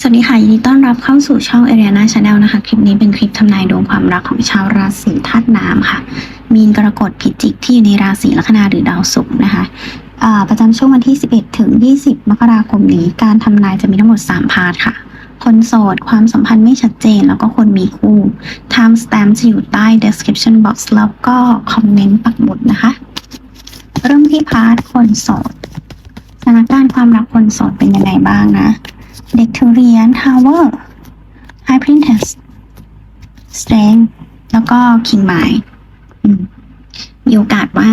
สวัสดีค่ะยินดีต้อนรับเข้าสู่ช่อง Ariana Channel นะคะ คลิปนี้เป็นคลิปทำนายดวงความรักของชาวราศีธาตุน้ำค่ะ มีนกรกฎพิจิกที่อยู่ในราศีลัคนาหรือดาวศุกร์นะคะประจำช่วงวันที่ 11 ถึง 20 มกราคมนี้ การทำนายจะมีทั้งหมด 3 พาร์ทค่ะ คนโสด ความสัมพันธ์ไม่ชัดเจน แล้วก็คนมีคู่ time stamp จะอยู่ใต้ description box แล้วก็คอมเมนต์ปักหมุดนะคะ เริ่มที่พาร์ทคนโสดสถานการณ์ความรักคนโสดเป็นยังไงบ้างนะ เด็กทุเรียน Tower High Princess Strength แล้วก็ King m i มีโอกาสว่า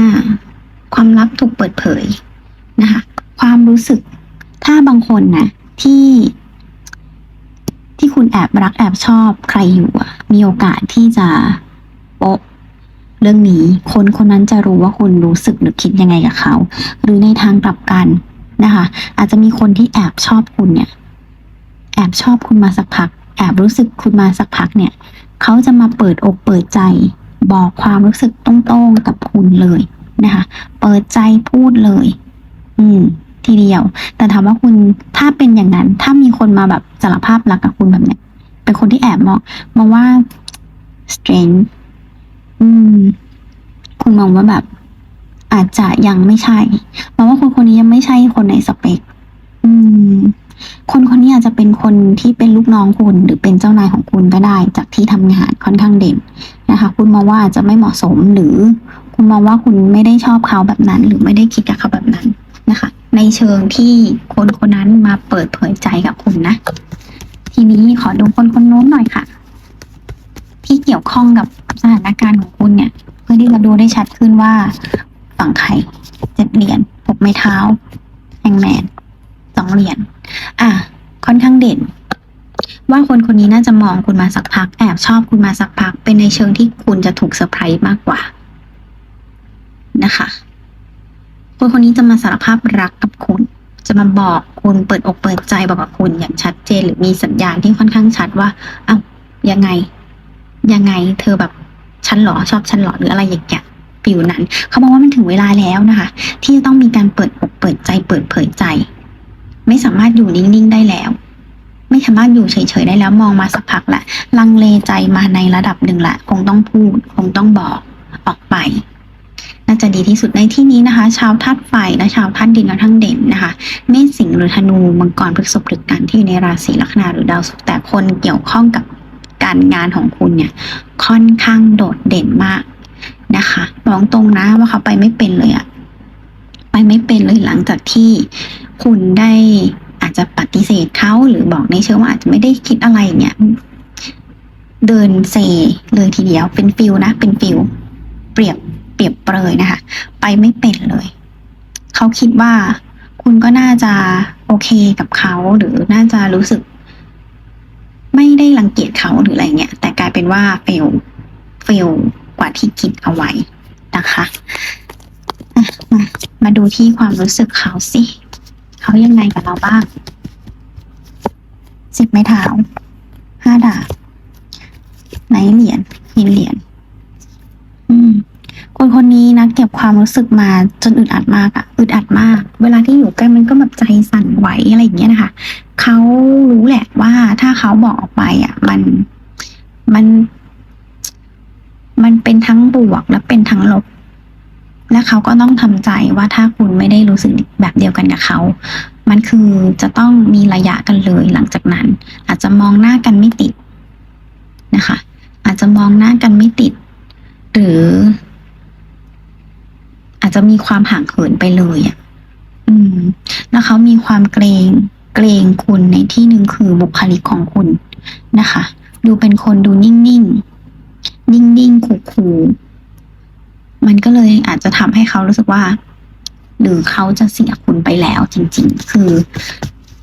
ความลับถูกเปิดเผยนะคะ ความรู้สึกถ้าบางคนนะที่ ที่คุณแอบรักแอบชอบใครอยู่มีโอกาสที่จะโป๊ะเรื่องนี้ คนคนนั้นจะรู้ว่าคุณรู้สึกหรือคิดยังไงกับเขา หรือในทางกลับกันนะคะ อาจจะมีคนที่แอบชอบคุณเนี่ย แอบชอบคุณมาสักพัก แอบรู้สึกคุณมาสักพักเนี่ย เขาจะมาเปิดอกเปิดใจ บอกความรู้สึกตรงๆกับคุณเลยนะคะ เปิดใจพูดเลย อืม ทีเดียว แต่ถามว่าคุณถ้าเป็นอย่างนั้น ถ้ามีคนมาแบบสารภาพรักกับคุณแบบเนี้ยเป็นคนที่แอบมองมองว่า strange อืม คุณมองว่าแบบ อาจจะยังไม่ใช่มองว่าคนคนนี้ยังไม่ใช่คนในสเปค อืม คนคนนี้อาจจะเป็นคนที่เป็นลูกน้องคุณ หรือเป็นเจ้านายของคุณก็ได้ จากที่ทำงานค่อนข้างเด่นนะคะ คุณมองว่าจะไม่เหมาะสมหรือคุณมองว่าคุณไม่ได้ชอบเขาแบบนั้น หรือไม่ได้คิดกับเขาแบบนั้นนะคะ ในเชิงที่คนคนนั้นมาเปิดเผยใจกับคุณนะ ทีนี้ขอดูคนคนโน้นหน่อยค่ะ ที่เกี่ยวข้องกับสถานการณ์ของคุณเนี่ย เพื่อที่จะดูได้ชัดขึ้นว่าฝั่งใครเจ็ดเหรียญหกไม้เท้าแฮงแมนสองเหรียญ อะค่อนข้างเด่น ว่าคนคนนี้น่าจะมองคุณมาสักพัก แอบชอบคุณมาสักพัก เป็นในเชิงที่คุณจะถูกเซอร์ไพรส์มากกว่า นะคะ คนคนนี้จะมาสารภาพรักกับคุณ จะมาบอกคุณเปิดอกเปิดใจบอกกับคุณอย่างชัดเจน หรือมีสัญญาณที่ค่อนข้างชัดว่าอ้าวยังไง ยังไง เธอแบบฉันหรอชอบฉันหรอหรืออะไรอย่างเงี้ยฟิวนั้น เขาบอกว่ามันถึงเวลาแล้วนะคะ ที่จะต้องมีการเปิดอกเปิดใจเปิดเผยใจ ไม่สามารถอยู่นิ่งๆได้แล้ว ไม่สามารถอยู่เฉยๆได้แล้วมองมาสักพักละลังเลใจมาในระดับหนึ่งละคงต้องพูด คงต้องบอกออกไปน่าจะดีที่สุดในที่นี้นะคะ ชาวธาตุไฟและชาวธาตุดินค่อนข้งเด่นนะคะ เมษสิงห์หรือธนูมังกรพฤษภหรือกันที่อยู่ในราศีลัคนาหรือดาวศุกร์แต่คนเกี่ยวข้องกับการงานของคุณเนี่ย ค่อนข้างโดดเด่นมากนะคะบอกตรงนะว่าเขาไปไม่เป็นเลยอะ ไปไม่เป็นเลยหลังจากที่คุณได้อาจจะปฏิเสธเขาหรือบอกในเชิงว่าอาจจะไม่ได้คิดอะไรเนี่ยเดินเซเลยทีเดียวเป็นฟิลนะ เป็นฟิลเปรียบเปรียบเปรยนะคะ ไปไม่เป็นเลย เขาคิดว่าคุณก็น่าจะโอเคกับเขาหรือน่าจะรู้สึก ไม่ได้รังเกียจเขาหรืออะไรเงี้ยแต่กลายเป็นว่าเฟลเฟลกว่าที่คิดเอาไว้นะคะ มามาดูที่ความรู้สึกเขาสิ เขายังไงกับเราบ้าง สิบไม้เท้า ห้าดาบไหนเหรียญหินเหรียญอืมคนคนนี้นะเก็บความรู้สึกมาจนอึดอัดมากอะอึดอัดมาก เวลาที่อยู่ใกล้มันก็แบบใจสั่นไหวอะไรอย่างเงี้ยนะคะเขารู้แหละว่าถ้าเขาบอกออกไปอะมันมัน มันเป็นทั้งบวกและเป็นทั้งลบ และเขาก็ต้องทำใจว่าถ้าคุณไม่ได้รู้สึกแบบเดียวกันกับเขา มันคือจะต้องมีระยะกันเลยหลังจากนั้น อาจจะมองหน้ากันไม่ติดนะคะ อาจจะมองหน้ากันไม่ติด หรือ อาจจะมีความห่างเหินไปเลยอะ อืม แล้วเขามีความเกรงเกรงคุณในที่หนึ่งคือบุคลิกของคุณนะคะ ดูเป็นคนดูนิ่งๆ นิ่งๆคูลๆ มันก็เลยอาจจะทำให้เขารู้สึกว่า หรือเขาจะเสียคุณไปแล้วจริง ๆ คือ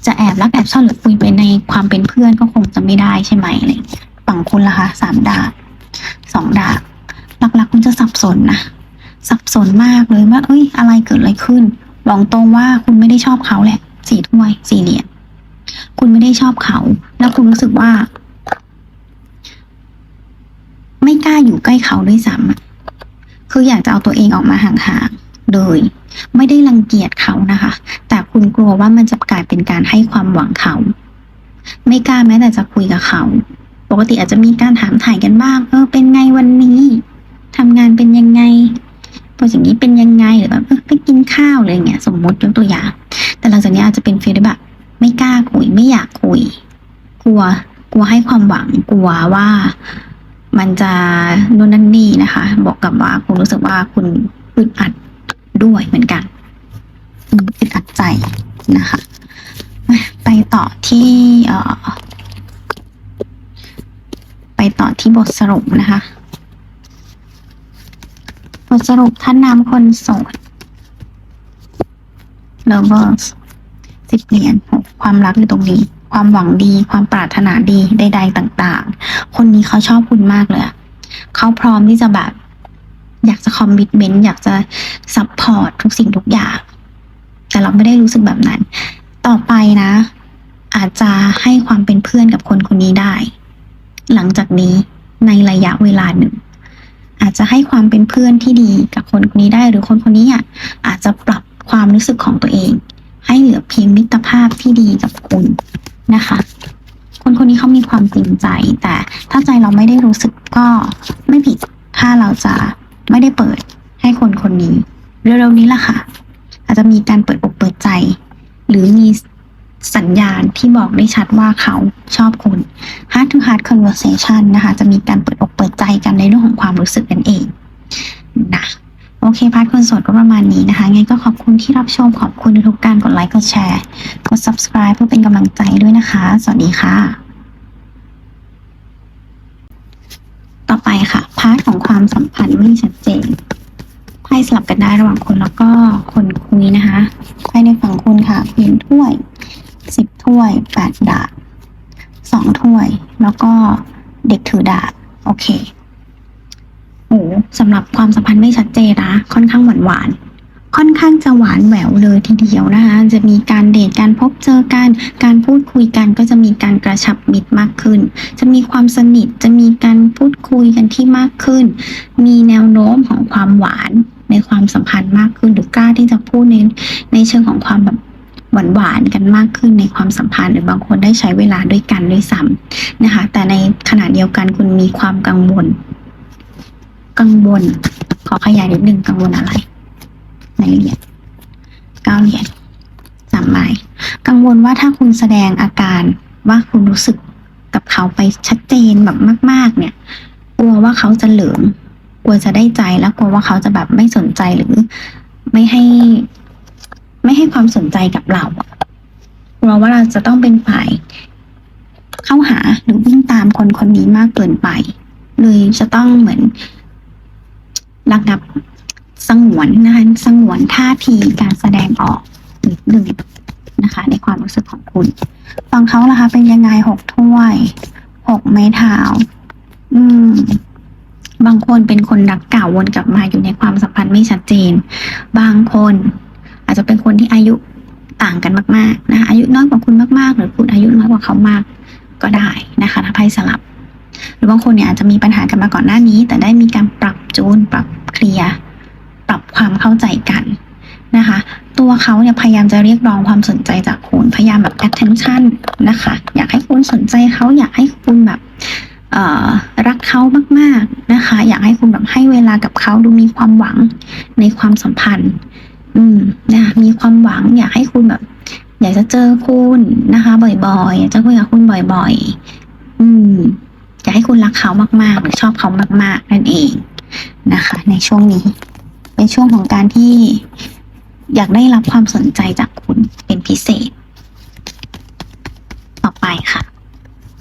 จะแอบรักแอบชอบหรือคุยไปในความเป็นเพื่อนก็คงจะไม่ได้ใช่ไหมอะไรอย่างเงี้ยฝั่งคุณล่ะคะสามดาบสองดาบหลักๆคุณจะสับสนนะสับสนมากเลยว่าเอ้ย อะไรเกิดอะไรขึ้นบอกตรงว่าคุณไม่ได้ชอบเขาแหละสี่ถ้วยสี่เหรียญคุณไม่ได้ชอบเขา แล้วคุณรู้สึกว่า ไม่กล้าอยู่ใกล้เขาด้วยซ้ำอะ คืออยากจะเอาตัวเองออกมาห่างๆเลยไม่ได้รังเกียจเขานะคะ แต่คุณกลัวว่ามันจะกลายเป็นการให้ความหวังเขา ไม่กล้าแม้แต่จะคุยกับเขา ปกติอาจจะมีการถามถ่ายกันบ้าง เออ เป็นไงวันนี้ทำงานเป็นยังไงโปรเจกต์นี้เป็นยังไงหรือแบบเออไปกินข้าวอะไรอย่างเงี้ย สมมติยกตัวอย่าง แต่หลังจากนี้อาจจะเป็นฟีลแบบไม่กล้าคุยไม่อยากคุย กลัว กลัวให้ความหวังกลัวว่า มันจะนู่นนั่นนี่นะคะ บอกกับว่าคุณรู้สึกว่าคุณอึดอัดด้วยเหมือนกันอึดอัดใจนะคะ ไปต่อที่เออไปต่อที่บทสรุปนะคะ บทสรุปท่านนำคนโสด lovers สิบเหรียญความรักอยู่ตรงนี้ ความหวังดี ความปรารถนาดีใดๆต่างๆ คนนี้เขาชอบคุณมากเลยอะเขาพร้อมที่จะแบบ อยากจะคอมมิ t เมนต์อยากจะซัพพอร์ตทุกสิ่งทุกอย่าง แต่เราไม่ได้รู้สึกแบบนั้น ต่อไปนะ อาจจะให้ความเป็นเพื่อนกับคนคนนี้ได้ หลังจากนี้ในระยะเวลาหนึ่ง อาจจะให้ความเป็นเพื่อนที่ดีกับคนคนนี้ได้ หรือคนคนนี้อะอาจจะปรับความรู้สึกของตัวเอง ให้เหลือเพียงมิตรภาพที่ดีกับคุณนะคะ คนคนนี้เขามีความจริงใจ แต่ถ้าใจเราไม่ได้รู้สึกก็ไม่ผิด ถ้าเราจะไม่ได้เปิดให้คนคนนี้เร็วๆนี้ล่ะค่ะ อาจจะมีการเปิดอกเปิดใจ หรือมีสัญญาณที่บอกได้ชัดว่าเขาชอบคุณ heart to heart conversation นะคะ จะมีการเปิดอกเปิดใจกันในเรื่องของความรู้สึกนั่นเองนะ โอเคพาร์ทคนสดก็ประมาณนี้นะคะไงก็ขอบคุณที่รับชมขอบคุณทุกการกดไลค์กดแชร์ กด subscribe เพื่อเป็นกำลังใจด้วยนะคะ สวัสดีค่ะ ต่อไปค่ะพาร์ทของความสัมพันธ์ไม่ชัดเจนไพ่สลับกันได้ระหว่างคนแล้วก็คนคุยนะคะไพ่ในฝั่งคุณค่ะเพียนถ้วยสิบถ้วยแปดดาบสองถ้วย แล้วก็เด็กถือดาบโอเค โอ้สำหรับความสัมพันธ์ไม่ชัดเจนนะค่อนข้างหวานหวานค่อนข้างจะหวานแหววเลยทีเดียวนะคะจะมีการเดทการพบเจอกัน การพูดคุยกันก็จะมีการกระชับมิตรมากขึ้น จะมีความสนิทจะมีการพูดคุยกันที่มากขึ้น มีแนวโน้มของความหวานในความสัมพันธ์มากขึ้น หรือกล้าที่จะพูดในในเชิงของความแบบหวานหวานกันมากขึ้นในความสัมพันธ์หรือบางคนได้ใช้เวลาด้วยกันด้วยซ้ำนะคะ แต่ในขณะเดียวกันคุณมีความกังวล กังวล ขอขยายนิดนึงกังวลอะไร ในเหรียญเก้าเหรียญสามใบกังวลว่าถ้าคุณแสดงอาการว่าคุณรู้สึกกับเขาไปชัดเจนแบบมาก ๆ เนี่ย กลัวว่าเขาจะเหลืองกลัวจะได้ใจแล้วกลัวว่าเขาจะแบบไม่สนใจหรือไม่ให้ ไม่ให้ความสนใจกับเรากลัวว่าเราจะต้องเป็นฝ่าย เข้าหาหรือวิ่งตามคนคนนี้มากเกินไป เลยจะต้องเหมือน ระงับสงวนนะคะสงวนท่าทีการแสดงออกนิดหนึ่งนะคะ ในความรู้สึกของคุณฟังเขาล่ะคะ เป็นยังไงหกถ้วยหกไม้เท้าอืม บางคนเป็นคนรักเก่าวนกลับมาอยู่ในความสัมพันธ์ไม่ชัดเจน บางคนอาจจะเป็นคนที่อายุต่างกันมาก ๆ นะคะอายุน้อยกว่าคุณมาก ๆ หรือคุณอายุน้อยกว่าเขามากก็ได้นะคะถ้าไพ่สลับ รือบางคนเนี่ยอาจจะมีปัญหากันมาก่อนหน้านี้ แต่ได้มีการปรับจูน ปรับเคลียร์ปรับความเข้าใจกันนะคะ ตัวเขาเนี่ยพยายามจะเรียกร้องความสนใจจากคุณ พยายามแบบ attention นะคะ อยากให้คุณสนใจเขาอยากให้คุณแบบรักเขามากๆนะคะ อยากให้คุณแบบให้เวลากับเขาดูมีความหวังในความสัมพันธ์ อืมนะคะมีความหวัง อยากให้คุณแบบ อยากจะเจอคุณนะคะ บ่อยๆอยากจะคุยกับคุณบ่อย ๆ อืม อยากให้คุณรักเขามากๆ หรือชอบเขามาก ๆ นั่นเองนะคะ ในช่วงนี้ เป็นช่วงของการที่อยากได้รับความสนใจจากคุณเป็นพิเศษ ต่อไปค่ะ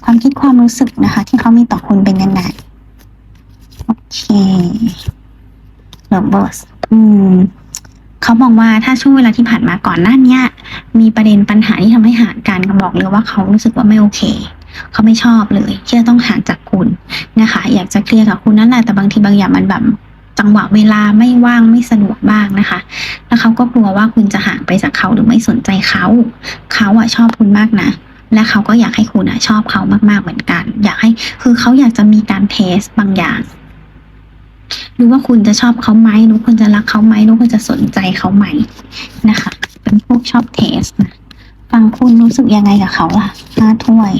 ความคิดความรู้สึกนะคะ ที่เขามีต่อคุณเป็นยังไงโอเคเ o เบอร์สอืมเขาบอกว่าถ้าช่วงเวลาที่ผ่านมาก่อนหน้านี้มีประเด็นปัญหาที่ทำให้ห่างกันเขาบอกเลยว่าเขารู้สึกว่าไม่โอเค เขาไม่ชอบเลยที่จะต้องห่างจากคุณนะคะ อยากจะเคลียร์กับคุณนั่นแหละแต่บางทีบางอย่างมันแบบจังหวะเวลาไม่ว่างไม่สะดวกบ้างนะคะ แล้วเขาก็กลัวว่าคุณจะห่างไปจากเขาหรือไม่สนใจเขา เขาอะชอบคุณมากนะและเขาก็อยากให้คุณอะชอบเขามากๆเหมือนกัน อยากให้คือเขาอยากจะมีการเทสบางอย่างรือว่าคุณจะชอบเขาไหมรือคุณจะรักเขาไหมรือคุณจะสนใจเขาไหมนะคะ เป็นพวกชอบเทสนะฟังคุณรู้สึกยังไงกับเขาล่ะห้าถ้วย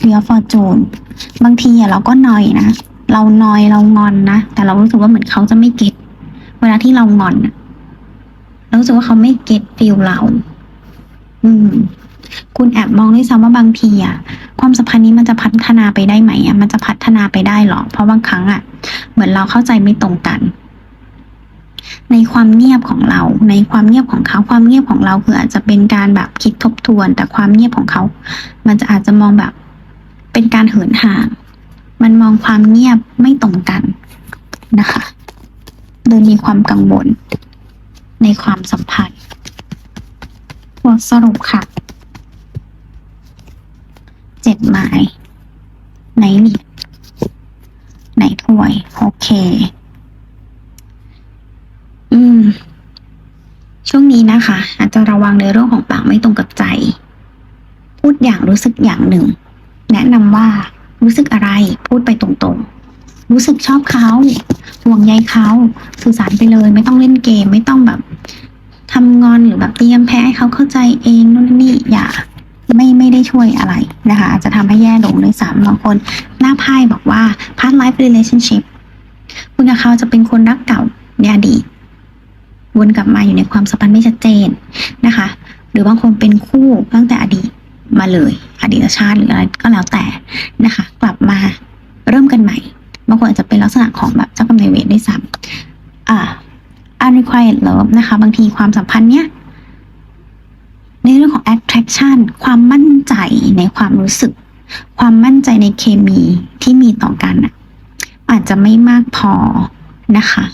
เรียฟอร์จูนบางทีอะเราก็นอยนะ เรานอยเรางอนนะ แต่เรารู้สึกว่าเหมือนเขาจะไม่เก็ตเวลาที่เรางอนเรารู้สึกว่าเขาไม่เก็ตฟิลเรา อืม คุณแอบมองด้วยซ้ำว่าบางทีอะความสัมพันธ์นี้มันจะพัฒนาไปได้ไหมอะมันจะพัฒนาไปได้หรอ เพราะบางครั้งอะเหมือนเราเข้าใจไม่ตรงกัน ในความเงียบของเรา ในความเงียบของเขา ความเงียบของเราคืออาจจะเป็นการแบบคิดทบทวน แต่ความเงียบของเขา มันจะอาจจะมองแบบ เป็นการเหินห่าง มันมองความเงียบไม่ตรงกันนะคะโดยมีความกังวลในความสัมพันธ์บทสรุปค่ะ เจ็ดไม้ไหนเหรียญไหนถ้วย โอเค อืม ช่วงนี้นะคะ อาจจะระวังในเรื่องของปากไม่ตรงกับใจ พูดอย่างรู้สึกอย่างหนึ่ง แนะนำว่ารู้สึกอะไรพูดไปตรงๆ รู้สึกชอบเขาห่วงใยเขาสื่อสารไปเลย ไม่ต้องเล่นเกม ไม่ต้องแบบทำงอนหรือแบบเตรียมแพ้ให้เขาเข้าใจเองนู่นนี่อย่าไม่ไม่ได้ช่วยอะไรนะคะอาจจะทำให้แย่ลงด้วยซ้ำบางคน หน้าไพ่บอกว่า past life relationship คุณกับเขาจะเป็นคนรักเก่าในอดีตวนกลับมาอยู่ในความสัมพันธ์ไม่ชัดเจนนะคะ หรือบางคนเป็นคู่ตั้งแต่อดีต มาเลยอดีตชาติหรืออะไรก็แล้วแต่นะคะ กลับมาเริ่มกันใหม่บางคนอาจจะเป็นลักษณะของแบบเจ้ากรรมนายเวรด้วยซ้ำอ่า unrequited love นะคะ บางทีความสัมพันธ์เนี้ยในเรื่องของ attraction ความมั่นใจในความรู้สึก ความมั่นใจในเคมีที่มีต่อกันน่ะอาจจะไม่มากพอนะคะ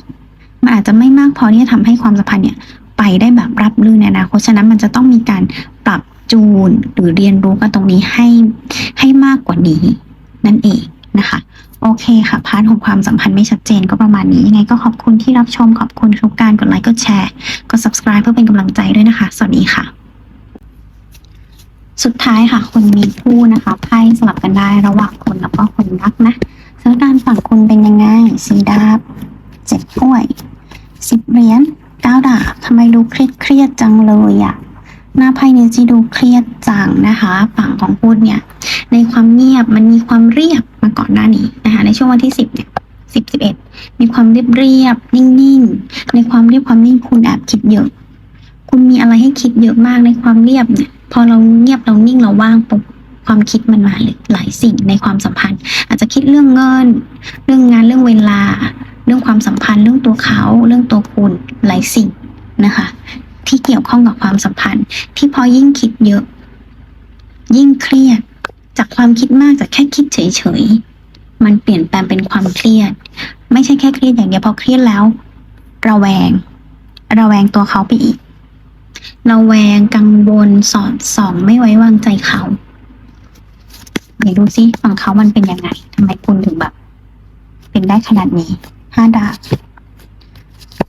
มันอาจจะไม่มากพอที่จะทำให้ความสัมพันธ์เนี่ย ไปได้แบบรับรื่นในอนาคตฉะนั้นมันจะต้องมีการ จูนหรือเรียนรู้กันตรงนี้ให้ให้มากกว่านี้ นั่นเองนะคะ โอเคค่ะ พาร์ทของความสัมพันธ์ไม่ชัดเจนก็ประมาณนี้ ยังไงก็ขอบคุณที่รับชมขอบคุณทุกการกดไลค์กดแชร์กด subscribe เพื่อเป็นกำลังใจด้วยนะคะ สวัสดีค่ะ สุดท้ายค่ะ คนมีคู่นะคะไพ่สลับกันได้ระหว่างคนแล้วก็คนรักนะสถานการณ์ฝั่งคุณเป็นยังไงสีดาบเจ็ดถ้วยสิบเหรียญเก้าดาบทำไมดูเครียดเครียดจังเลยอะ หน้าไพ่เนี่ยจีดูเครียดจังนะคะฝั่งของคุณเนี่ย ในความเงียบมันมีความเรียบมาก่อนหน้านี้นะคะ ในช่วงวันที่สิบเนี่ยสิบสิบเอ็ดมีความเรียบเรียบนิ่งๆ ในความเรียบความนิ่งคุณแอบคิดเยอะ คุณมีอะไรให้คิดเยอะมากในความเรียบเนี่ย พอเราเงียบเรานิ่งเราว่างปุ๊บความคิดมันมาเลยหลายสิ่งในความสัมพันธ์ อาจจะคิดเรื่องเงิน เรื่องงานเรื่องเวลา เรื่องความสัมพันธ์ เรื่องตัวเขา เรื่องตัวคุณหลายสิ่งนะคะ เกี่ยวข้องกับความสัมพันธ์ ที่พอยิ่งคิดเยอะ ยิ่งเครียด จากความคิดมากจากแค่คิดเฉยๆ มันเปลี่ยนแปลงเป็นความเครียด ไม่ใช่แค่เครียดอย่างเดียวพอเครียดแล้ว ระแวง ระแวงตัวเขาไปอีก ระแวงกังวลสอดส่องไม่ไว้วางใจเขาไหนดูซิฝั่งเขามันเป็นยังไงทำไมคุณถึงแบบ เป็นได้ขนาดนี้ห้าดาบ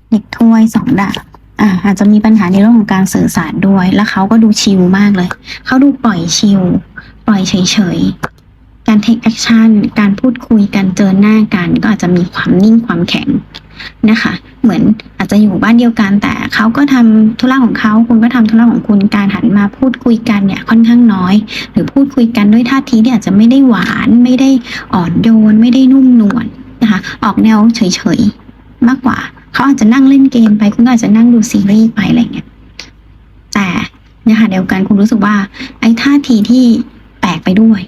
เด็กถ้วยสองดาบ อ่าอาจจะมีปัญหาในเรื่องของการสื่อสารด้วย แล้วเขาก็ดูชิลมากเลย เขาดูปล่อยชิล ปล่อยเฉยๆ การเทคแอคชั่น การพูดคุย การเจอหน้ากัน ก็อาจจะมีความนิ่งความแข็งนะคะ เหมือนอาจจะอยู่บ้านเดียวกัน แต่เขาก็ทำธุระของเขา คุณก็ทำธุระของคุณ การหันมาพูดคุยกันเนี่ยค่อนข้างน้อย หรือพูดคุยกันด้วยท่าทีที่อาจจะไม่ได้หวาน ไม่ได้อ่อนโยน ไม่ได้นุ่มนวลนะคะ ออกแนวเฉยๆ มากกว่า เขาอาจจะนั่งเล่นเกมไป คุณก็อาจจะนั่งดูซีรีส์ไปอะไรเงี้ย แต่เนี่ยค่ะเดียวกันคุณรู้สึกว่า ไอ้ท่าทีที่แปลกไปด้วย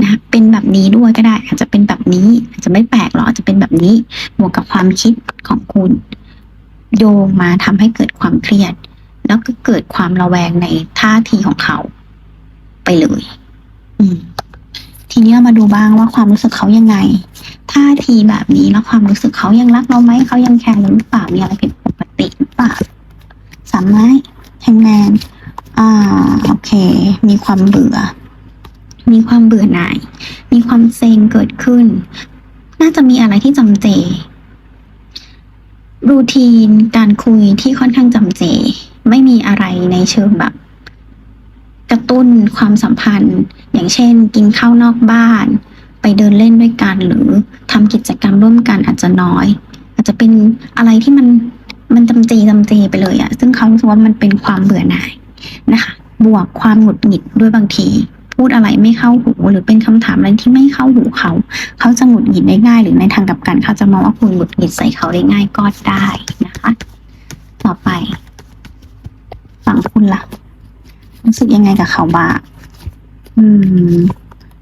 นะคะเป็นแบบนี้ด้วยก็ได้ อาจจะเป็นแบบนี้ อาจจะไม่แปลกหรอกอาจจะเป็นแบบนี้บวกกับความคิดของคุณ โยงมาทำให้เกิดความเครียด แล้วก็เกิดความระแวงในท่าทีของเขา ไปเลย อืม ทีนี้เรามาดูบ้างว่าความรู้สึกเขายังไงท่าทีแบบนี้แล้วความรู้สึกเขายังรักเราไหมเขายังแคร์เราหรือเปล่ามีอะไรผิดปกติหรือเปล่าสามไม้แทงแมนอ่าโอเค มีความเบื่อ มีความเบื่อหน่าย มีความเซ็งเกิดขึ้น น่าจะมีอะไรที่จำเจ รูทีนการคุยที่ค่อนข้างจำเจ ไม่มีอะไรในเชิงแบบ กระตุ้นความสัมพันธ์ อย่างเช่น กินข้าวนอกบ้าน ไปเดินเล่นด้วยกันหรือทำกิจกรรมร่วมกันอาจจะน้อย อาจจะเป็นอะไรที่มันมันจำเจจำเจไปเลยอะซึ่งเขารู้สึกว่ามันเป็นความเบื่อหน่ายนะคะ บวกความหงุดหงิดด้วยบางที พูดอะไรไม่เข้าหูหรือเป็นคำถามอะไรที่ไม่เข้าหูเขา เขาจะหงุดหงิดได้ง่าย หรือในทางกลับกันเขาจะมองว่าคุณหงุดหงิดใส่เขาได้ง่ายก็ได้นะคะ ต่อไปฝั่งคุณล่ะรู้สึกยังไงกับเขาบ้าง อืม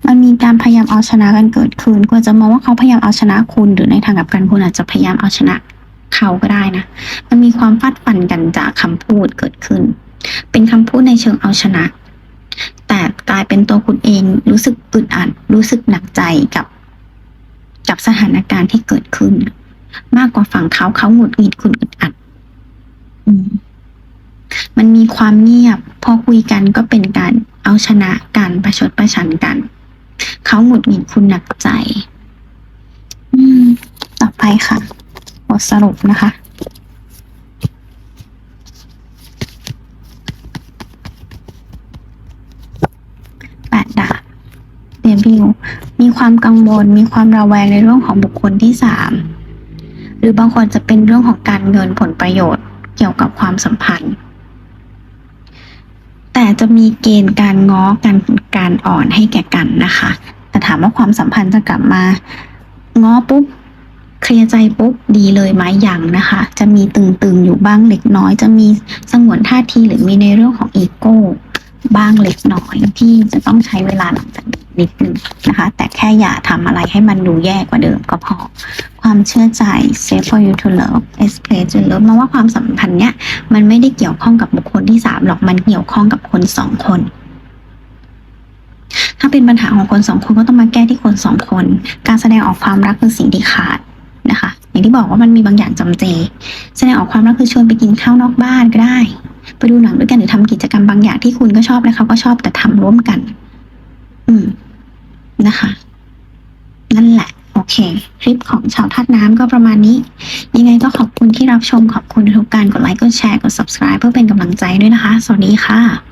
มันมีการพยายามเอาชนะกันเกิดขึ้นควรจะมองว่าเขาพยายามเอาชนะคุณ หรือในทางกลับกันคุณอาจจะพยายามเอาชนะเขาก็ได้นะ มันมีความฟาดฟันกันจากคำพูดเกิดขึ้น เป็นคำพูดในเชิงเอาชนะ แต่กลายเป็นตัวคุณเองรู้สึกอึดอัด รู้สึกหนักใจกับ กับสถานการณ์ที่เกิดขึ้น มากกว่าฝั่งเขาเขาหงุดหงิดคุณอึดอัด อืมมันมีความเงียบ พอคุยกันก็เป็นการ เอาชนะกันประชดประชันกัน เขาหงุดหงิดคุณหนักใจ อืม ต่อไปค่ะ บทสรุปนะคะ แปดดาบเดบิวมีความกังวล มีความระแวงในเรื่องของบุคคลที่สามหรือบางคนจะเป็นเรื่องของการเงินผลประโยชน์เกี่ยวกับความสัมพันธ์ แต่จะมีเกณฑ์การง้อกันการอ่อนให้แก่กันนะคะ แต่ถามว่าความสัมพันธ์จะกลับมาง้อปุ๊บเคลียร์ใจปุ๊บดีเลยไหมยังนะคะ จะมีตึงๆอยู่บ้างเล็กน้อย จะมีสงวนท่าทีหรือมีในเรื่องของอีโก้ บ้างเล็กน้อยที่จะต้องใช้เวลาหลังจากนี้นิดนึงนะคะ แต่แค่อย่าทำอะไรให้มันดูแย่กว่าเดิมก็พอ ความเชื่อใจ safe for you to love is place to love มองว่าความสัมพันธ์เนี้ยมันไม่ได้เกี่ยวข้องกับบุคคลที่สามหรอกมันเกี่ยวข้องกับคนสองคนถ้าเป็นปัญหาของคนสองคนก็ต้องมาแก้ที่คนสองคน การแสดงออกความรักคือสิ่งที่ขาดนะคะ อย่างที่บอกว่ามันมีบางอย่างจำเจ แสดงออกความรักคือชวนไปกินข้าวนอกบ้านก็ได้ ไปดูหนังด้วยกันหรือทำกิจกรรมบางอย่างที่คุณก็ชอบและเขาก็ชอบแต่ทำร่วมกัน อืมนะคะ นั่นแหละ โอเคคลิปของชาวธาตุน้ำก็ประมาณนี้ ยังไงก็ขอบคุณที่รับชมขอบคุณทุกการกดไลค์กดแชร์กด subscribe เพื่อเป็นกำลังใจด้วยนะคะ สวัสดีค่ะ